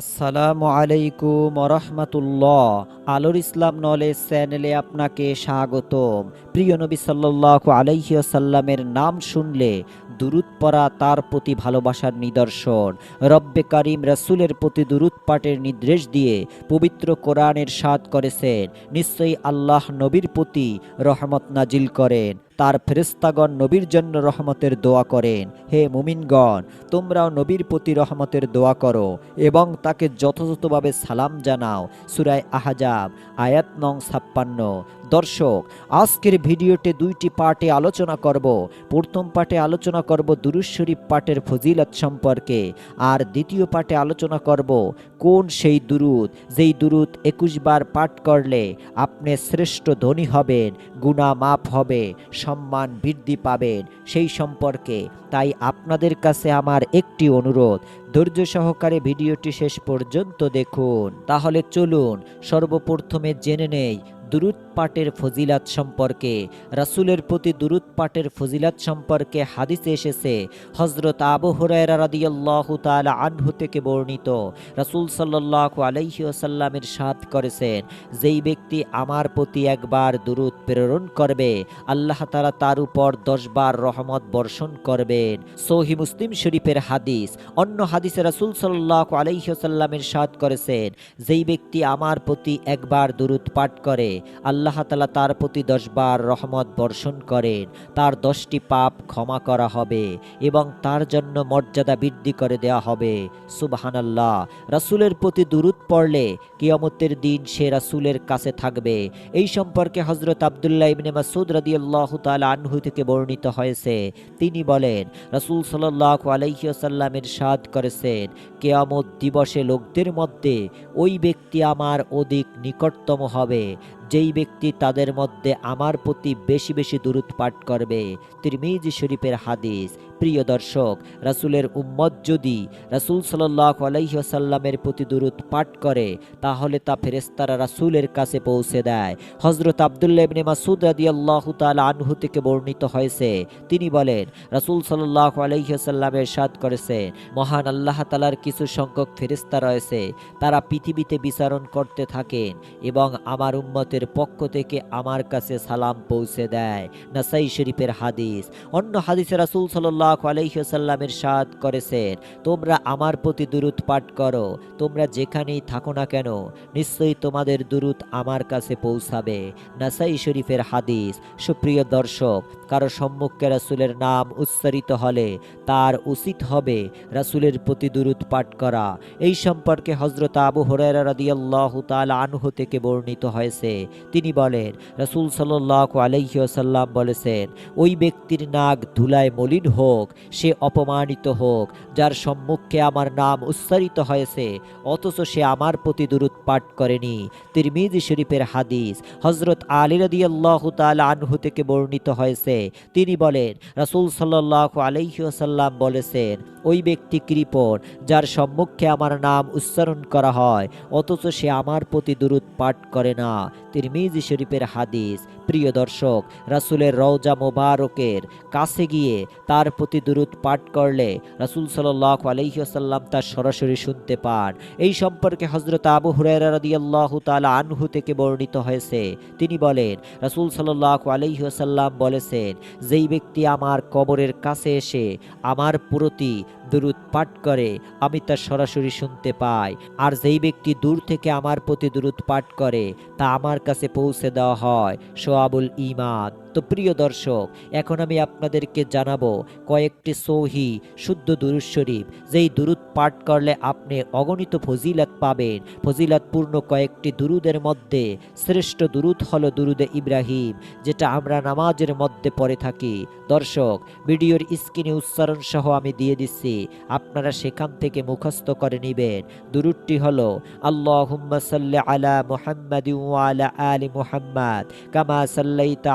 আসসালামু আলাইকুম রহমতুল্লাহ। আলোর ইসলাম নলেজ চ্যানেলে আপনাকে স্বাগতম। প্রিয় নবী সাল্লাল্লাহু আলাইহি সাল্লামের নাম শুনলে দুরুদ পড়া তার প্রতি ভালোবাসার নিদর্শন। রব্বে কারিম রাসূলের প্রতি দুরুদ পাঠের নির্দেশ দিয়ে পবিত্র কোরআনের সাদ করেছেন। নিশ্চয়ই আল্লাহ নবীর প্রতি রহমত নাজিল করেন। তার ফেরেস্তাগণ নবীর জন্য রহমতের দোয়া করেন। হে মুমিনগণ, তোমরাও নবীর প্রতি রহমতের দোয়া করো এবং তাকে যথাযথভাবে সালাম জানাও। সুরায় আহাজাব, আয়াত নং ছাপ্পান্ন। দর্শক, আজকের ভিডিওতে দুইটি পার্টে আলোচনা করব। প্রথম পার্টে আলোচনা করব দুরুজ শরীফ পাঠের ফজিলত সম্পর্কে। আর দ্বিতীয় পার্টে আলোচনা করব, কোন সেই দুরুদ, যেই দুরুদ একুশ বার পাঠ করলে আপনি শ্রেষ্ঠ ধনী হবেন গুণা মাফ হবে, সম্মান বৃদ্ধি পাবেন, সেই সম্পর্কে। তাই আপনাদের কাছে আমার একটি অনুরোধ, ধৈর্য সহকারে ভিডিওটি শেষ পর্যন্ত দেখুন। তাহলে চলুন, সর্বপ্রথমে জেনে নেই দুরুদ পাঠের ফজিলাত সম্পর্কে, রাসূলের প্রতি দুরুদ পাঠের ফজিলাত সম্পর্কে হাদিসে এসেছে হজরত আবু হুরায়রা রাদিয়াল্লাহু তাআলা আনহু থেকে বর্ণিত। রাসূল সাল্লাল্লাহু আলাইহি ওয়াসাল্লামের সাথ করেছেন, যেই ব্যক্তি আমার প্রতি একবার দুরুদ প্রেরণ করবে, আল্লাহ তাআলা তার উপর দশবার রহমত বর্ষণ করবেন। সহি মুসলিম শরীফের হাদিস, অন্য হাদিসে রাসূল সাল্লাল্লাহু আলাইহি ওয়াসাল্লামের সাথ করেছেন, যেই ব্যক্তি আমার প্রতি একবার দুরুদ পাঠ করে, আল্লাহ তালা তার প্রতি দশবার রহমত বর্ষণ করেন। তার দশটি পাপ ক্ষমা করা হবে এবং তার জন্য মর্যাদা বৃদ্ধি করে দেওয়া হবে। সুবাহান আল্লাহ রাসুলের প্রতি দুরুদ পড়লে কিয়মতের দিন সে রাসুলের কাছে থাকবে। এই সম্পর্কে হজরত আবদুল্লাহ ইবনে মাসুদ রাদিয়াল্লাহ তাআলা আনহু থেকে বর্ণিত হয়েছে। তিনি বলেন, রাসূল সাল্লাল্লাহু আলাইহি ওয়াসাল্লামের সাদ করেছেন, কেয়ামত দিবসে লোকদের মধ্যে ওই ব্যক্তি আমার অধিক নিকটতম হবে। যেই ব্যক্তি তাদের মধ্যে আমার প্রতি বেশি বেশি দূরত পাঠ করবে তিরমিজি শরীফের হাদিস। প্রিয় দর্শক, রাসূলের উম্মত যদি রাসূল সাল্লাল্লাহু আলাইহি ওয়াসাল্লামের প্রতি দূরত পাঠ করে, তাহলে তা ফেরেশতারা রাসূলের কাছে পৌঁছে দেয়। হযরত আব্দুল্লাহ ইবনে মাসউদ রাদিয়াল্লাহু তাআলা আনহু থেকে বর্ণিত হয়েছে। তিনি বলেন, রাসূল সাল্লাল্লাহু আলাইহি ওয়াসাল্লামের সাদ করেছেন, মহান আল্লাহ তাআলার কিছু সংখ্যক ফেরেশতা রয়েছে, তারা পৃথিবীতে বিচারণ করতে থাকেন এবং আমার উম্মতের পক্ষ থেকে আমার কাছে সালাম পৌঁছে দেয়। নাসাই শরীফের হাদিস। অন্য হাদিসে রাসূল সাল্লাল্লাহু আলাইহি ওয়াসাল্লামের সাদ করেছেন, তোমরা আমার প্রতি দুরুদ পাঠ করো, তোমরা যেখানেই থাকো না কেন, নিশ্চয়ই তোমাদের দুরুদ আমার কাছে পৌঁছাবে। নাসাই শরীফের হাদিস, সুপ্রিয় দর্শক, কারও সম্মুখে রাসূলের নাম উচ্চারিত হলে তার উচিত হবে রাসূলের প্রতি দুরুদ পাঠ করা। এই সম্পর্কে হজরত আবু হুরায়রা রাদিয়াল্লাহু তাআলা আনহু থেকে বর্ণিত হয়েছে। তিনি বলেন, রাসূল সাল্লাল্লাহু আলাইহি ওয়াসাল্লাম বলেছেন, ওই ব্যক্তির নাক ধুলায় মলিন হোক সে অপমানিত হোক। যার সম্মুখে আমার নাম উচ্চারিত হয়েছে, অথচ সে আমার প্রতি দুরুদ পাঠ করেনি। তিরমিজি শরীফের হাদিস হজরত আলী রাদিয়াল্লাহু তাআলা আনহু থেকে বর্ণিত হয়েছে। তিনি বলেন, রাসূল সাল্লাল্লাহু আলাইহি ওয়াসাল্লাম বলেছেন, ওই ব্যক্তি কৃপণ, যার সম্মুখে আমার নাম উচ্চারণ করা হয়, অথচ সে আমার প্রতি দুরুদ পাঠ করে না। তিরমিজি শরীফের হাদিস, প্রিয় দর্শক, রাসূলের রওজা মোবারকের কাছে গিয়ে তার প্রতি দুরুদ পাঠ করলে রাসূল আলাইহি ওয়াসাল্লাম তা সরাসরি শুনতে পান। এই সম্পর্কে হজরত আবু হুরায়রা রাদিয়াল্লাহু তাআলা আনহু থেকে বর্ণিত হয়েছে। তিনি বলেন, রাসূল সাল্লাল্লাহু আলাইহি ওয়াসাল্লাম বলেছেন, যেই ব্যক্তি আমার কবরের কাছে এসে আমার প্রতি দুরুদ পাঠ করে, আমি তা সরাসরি শুনতে পাই। আর যেই ব্যক্তি দূর থেকে আমার প্রতি দুরুদ পাঠ করে, তা আমার কাছে পৌঁছে দেওয়া হয়। সোয়াবুল ইমান তো প্রিয় দর্শক, এখন আমি আপনাদেরকে জানাব কয়েকটি সৌহি শুদ্ধ দুরুদ শরীফ। যেই দুরুদ পাঠ করলে আপনি অগণিত ফজিলাত পাবেন। ফজিলাতপূর্ণ কয়েকটি দুরুদের মধ্যে শ্রেষ্ঠ দুরুদ হলো দুরুদে ইব্রাহিম, যেটা আমরা নামাজের মধ্যে পড়ে থাকি। দর্শক, ভিডিওর স্ক্রিনে উচ্চারণ সহ আমি দিয়ে দিচ্ছি, আপনারা সেখান থেকে মুখস্থ করে নেবেন। দুরুদটি হলো, আল্লাহুম্মা সাল্লি আলা মুহাম্মাদি আলা আলি মুহাম্মাদ, কামা সাল্লাইতা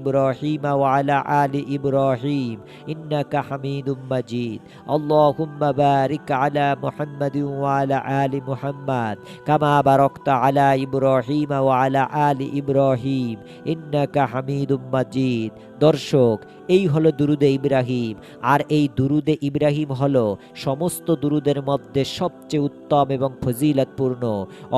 إبراهيم وعلى آل إبراهيم إنك حميد مجيد اللهم بارك على محمد وعلى آل محمد كما باركت على إبراهيم وعلى آل إبراهيم إنك حميد مجيد দর্শক এই হলো দুরুদে ইব্রাহিম আর এই দুরুদে ইব্রাহিম হলো সমস্ত দুরুদের মধ্যে সবচেয়ে উত্তম এবং ফজিলতপূর্ণ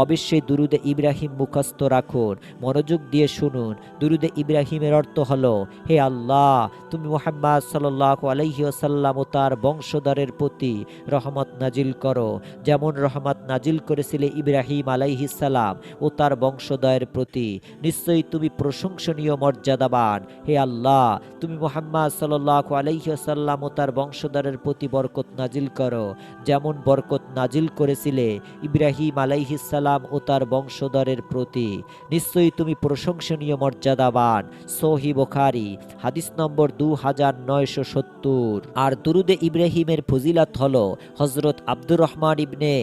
অবশ্যই দুরুদে ইব্রাহিম মুখস্থ রাখুন মনোযোগ দিয়ে শুনুন দুরুদে ইব্রাহিমের অর্থ হলো, হে আল্লাহ, তুমি মোহাম্মদ সাল্লাহ আলহিউসাল্লাম ও তার বংশধরের প্রতি রহমত নাজিল করো। যেমন রহমত নাজিল করেছিলে ইব্রাহিম আলাইহিসাল্লাম ও তার বংশধরের প্রতি, নিশ্চয়ই তুমি প্রশংসনীয় মর্যাদাবান। হে আল্লাহ, তুমি মোহাম্মদ সাল্লাহ আলহিউসাল্লাম ও তার বংশধরের প্রতি বরকত নাজিল করো। যেমন বরকত নাজিল করেছিলে ইব্রাহিম আলাইহিসাল্লাম ও তার বংশধরের প্রতি, নিশ্চয়ই তুমি প্রশংসনীয় মর্যাদাবান। সহি বোখারি, হাদিস নম্বর দু হাজার নয়শো সত্তর। আর দুরুদে ইব্রাহিমের ফজিলাত হল হজরত আব্দুর রহমান ইবনে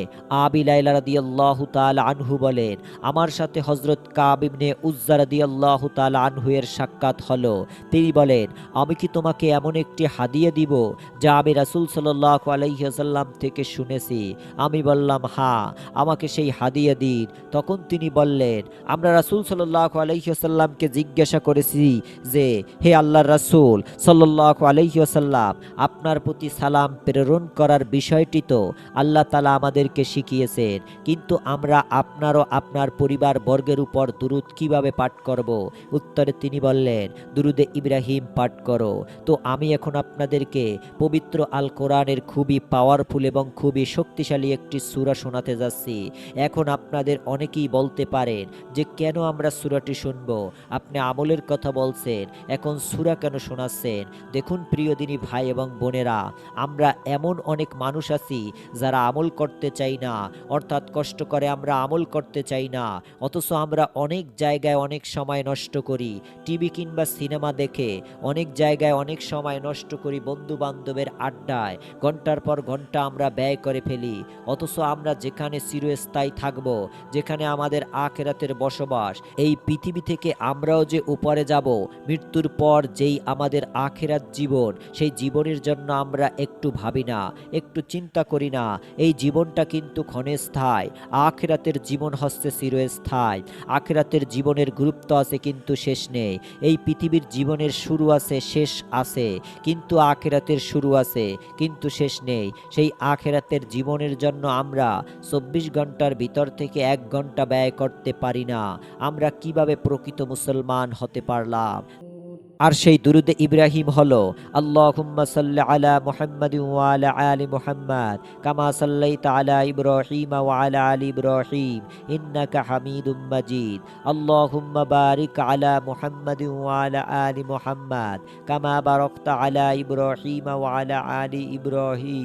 আবি লাইলা রাদিয়াল্লাহু তাআলা আনহু বলেন, আমার সাথে হজরত কাব ইবনে উজ্জা রাদিয়াল্লাহু আনহু এর সাক্ষাৎ হলো। তিনি বলেন, আমি কি তোমাকে এমন একটি হাদিয়া দিব যা আমি রাসূল সাল্লাহ আলাইহি থেকে শুনেছি? আমি বললাম, হা, আমাকে সেই হাদিয়া দিন। তখন তিনি বললেন, আমরা রাসূল সাল্লাল্লাহু আলাইহি ওয়াসাল্লামকে জিজ্ঞাসা করেছি যে, হে আল্লাহর রাসূল, সাল্লাল্লাহু আলাইহি ওয়াসাল্লাম, আপনার প্রতি সালাম প্রেরণ করার বিষয়টি তো আল্লাহ তালা আমাদেরকে শিখিয়েছেন, কিন্তু আমরা আপনারও আপনার পরিবার বর্গের উপর দুরুদ কীভাবে পাঠ করব? উত্তরে তিনি বললেন, দুরুদে ইব্রাহিম পাঠ করো। তো আমি এখন আপনাদেরকে পবিত্র আল কোরআনের খুবই পাওয়ারফুল এবং খুবই শক্তিশালী একটি সূরা শোনাতে যাচ্ছি। এখন আপনাদের অনেকেই বলতে পারেন যে, কেন আমরা সূরাটি শুনব? আপনি আমলের কথা বলছেন এখন সুরা কেন শোনাচ্ছেন? দেখুন প্রিয় দিনী ভাই এবং বোনেরা, আমরা এমন অনেক মানুষ আছি যারা আমল করতে চাই না, অর্থাৎ কষ্ট করে আমরা আমল করতে চাই না, অথচ আমরা অনেক জায়গায় অনেক সময় নষ্ট করি। টিভি কিংবা সিনেমা দেখে অনেক জায়গায় অনেক সময় নষ্ট করি বন্ধু বান্ধবের আড্ডায়। ঘণ্টার পর ঘণ্টা আমরা ব্যয় করে ফেলি, অথচ আমরা যেখানে চিরস্থায়ী থাকব, যেখানে আমাদের আখেরাতের বসবাস, এই পৃথিবী থেকে আমরাও যে উপরে যাব মৃত্যুর পর যেই আমাদের আখেরাত জীবন, সেই জীবনের জন্য আমরা একটু ভাবি না, একটু চিন্তা করি না। এই জীবনটা কিন্তু ক্ষণস্থায় আখেরাতের জীবন হচ্ছে চিরস্থায়। আখেরাতের জীবনের গুরুত্ব আছে কিন্তু শেষ নেই। এই পৃথিবীর জীবনের শুরু আছে, শেষ আছে। কিন্তু আখেরাতের শুরু আছে, কিন্তু শেষ নেই। সেই আখেরাতের জীবনের জন্য আমরা চব্বিশ ঘণ্টার ভিতর থেকে এক ঘণ্টা ব্যয় করতে পারি না। আমরা কীভাবে প্রকৃত মুসলমান হতে পারলাম? job. আর সেই দুরুদে ইব্রাহিম হলো, আল্লাহুম্মা আলা আলা আলি ইব্রাহিম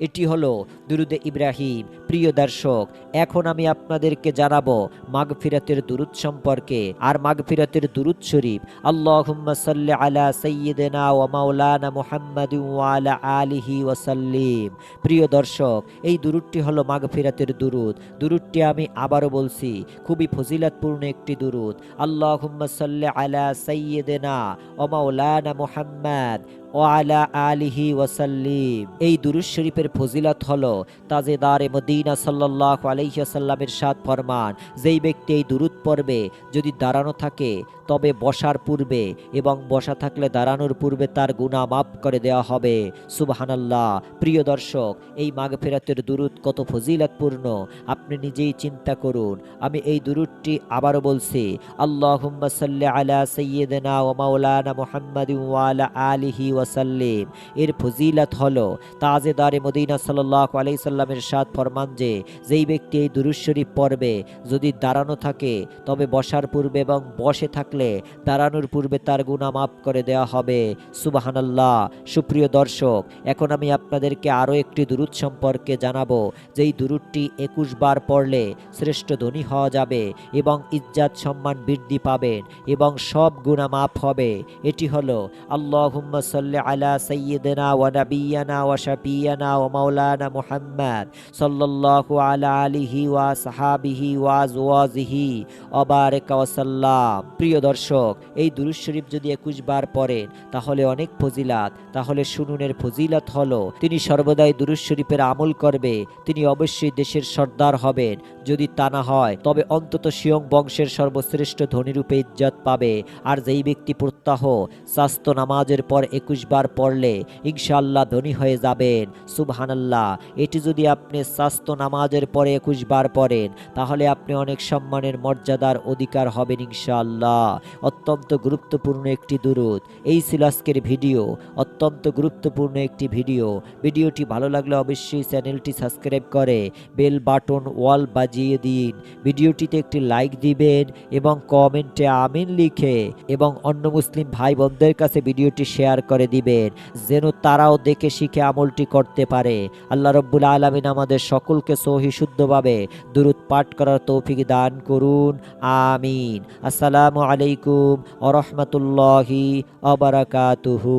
এটি হলো দুরুদে ইব্রাহিম। প্রিয় দর্শক, এখন আমি আপনাদেরকে জানাব মাগফিরাতের দুরুদ সম্পর্কে, আর মাগফিরাতের দুরুদ শরীফ। আল্লাহুম্মা সাল্লি আলা সাইয়্যিদিনা ওয়া মাওলানা মুহাম্মাদিন ওয়া আলা আলিহি ওয়া সাল্লিম। প্রিয় দর্শক, এই দুরুদটি হলো মাগফিরাতের দুরুদ। দুরুদটি আমি আবারও বলছি, খুবই ফজিলাতপূর্ণ একটি দুরুদ। আল্লাহুম্মা সাল্লি আলা সাইয়্যিদিনা ওয়া মাওলানা মুহাম্মাদ ও আলা আলিহি ওয়াসাল্লিম। এই দুরুজ শরীফের ফজিলত হলো তাজেদারে মদিনা সাল্লাল্লাহু আলাইহি ওয়াসাল্লামের সাত ফরমান। যেই ব্যক্তি এই দুরুদ পড়বে, যদি দাঁড়ানো থাকে, তবে বসার পূর্বে এবং বসা থাকলে দাঁড়ানোর পূর্বে তার গুনাহ মাফ করে দেওয়া হবে। সুবহানাল্লাহ। প্রিয় দর্শক, এই মাগফিরাতের দুরুদ কত ফজিলতপূর্ণ, আপনি নিজেই চিন্তা করুন। আমি এই দুরুদটি আবারও বলছি, আল্লাহুম্মা সাল্লি আলা মাওলানা মুহাম্মাদিন ওয়া আলা আলিহি ওয়াসাল্লিম। এর ফজিলত হলো, তাজেদারে মদিনা সাল্লাল্লাহু আলাইহি সাল্লামের সাত ফরমান যে, যেই ব্যক্তি এই দুরূদ শরীফ পড়বে, যদি দাঁড়ানো থাকে, তবে বসার পূর্বে এবং বসে থাকলে দাঁড়ানোর পূর্বে তার গুনাহ মাফ করে দেওয়া হবে। সুবহানাল্লাহ। সুপ্রিয় দর্শক, এখন আমি আপনাদেরকে আরও একটি দুরুদ সম্পর্কে জানাব, যেই দুরুদটি একুশ বার পড়লে শ্রেষ্ঠ ধনী হওয়া যাবে এবং ইজ্জাত সম্মান বৃদ্ধি পাবেন এবং সব গুনাহ মাফ হবে। এটি হলো, আল্লাহুম্মা সাল্লি صل على سيدنا ونبينا وشفينا ومولانا محمد صلى الله على آله وصحابه وأزواجه অবারেক ওয়াসাল্লাম প্রিয় দর্শক এই দুরুদ শরীফ যদি একুশ বার পড়েন তাহলে অনেক ফজিলাত তাহলে শুনুনের ফজিলাত হলো তিনি সর্বদাই দুরুদ শরীফের আমল করবে তিনি অবশ্যই দেশের সর্দার হবেন যদি তা না হয় তবে অন্তত সিয়ং বংশের সর্বশ্রেষ্ঠ ধনীরূপে ইজ্জত পাবে আর যেই ব্যক্তি প্রত্যাহ স্বাস্থ্য নামাজের পর একুশ বার পড়লে ইনশাআল্লাহ ধনী হয়ে যাবেন। সুবহানাল্লাহ। এটি যদি আপনি স্বাস্থ্য নামাজের পরে একুশ বার পড়েন, তাহলে আপনি অনেক সম্মানের মর্যাদার অধিকার হবেন ইনশাআল্লাহ। অত্যন্ত গুরুত্বপূর্ণ একটি দুরুদ। এই ছিল আজকের ভিডিও। অত্যন্ত গুরুত্বপূর্ণ একটি ভিডিও। ভিডিওটি ভালো লাগলে অবশ্যই চ্যানেলটি সাবস্ক্রাইব করে বেল বাটন ওয়াল বাজিয়ে দিন। ভিডিওটিতে একটি লাইক দিবেন এবং কমেন্টে আমিন লিখে এবং অন্য মুসলিম ভাই বোনদের কাছে ভিডিওটি শেয়ার করে দিবেন, যেন তারাও দেখে শিখে আমলটি করতে পারে। আল্লাহ রব্বুল আলমিন আমাদের সকলকে সহি শুদ্ধভাবে দূরত পাঠ করার তৌফিক দান করুন, আমিন। আসসালামু আলাইকুম আরহামতুল্লাহি রহমতুল্লাহি আবরাকাতুহু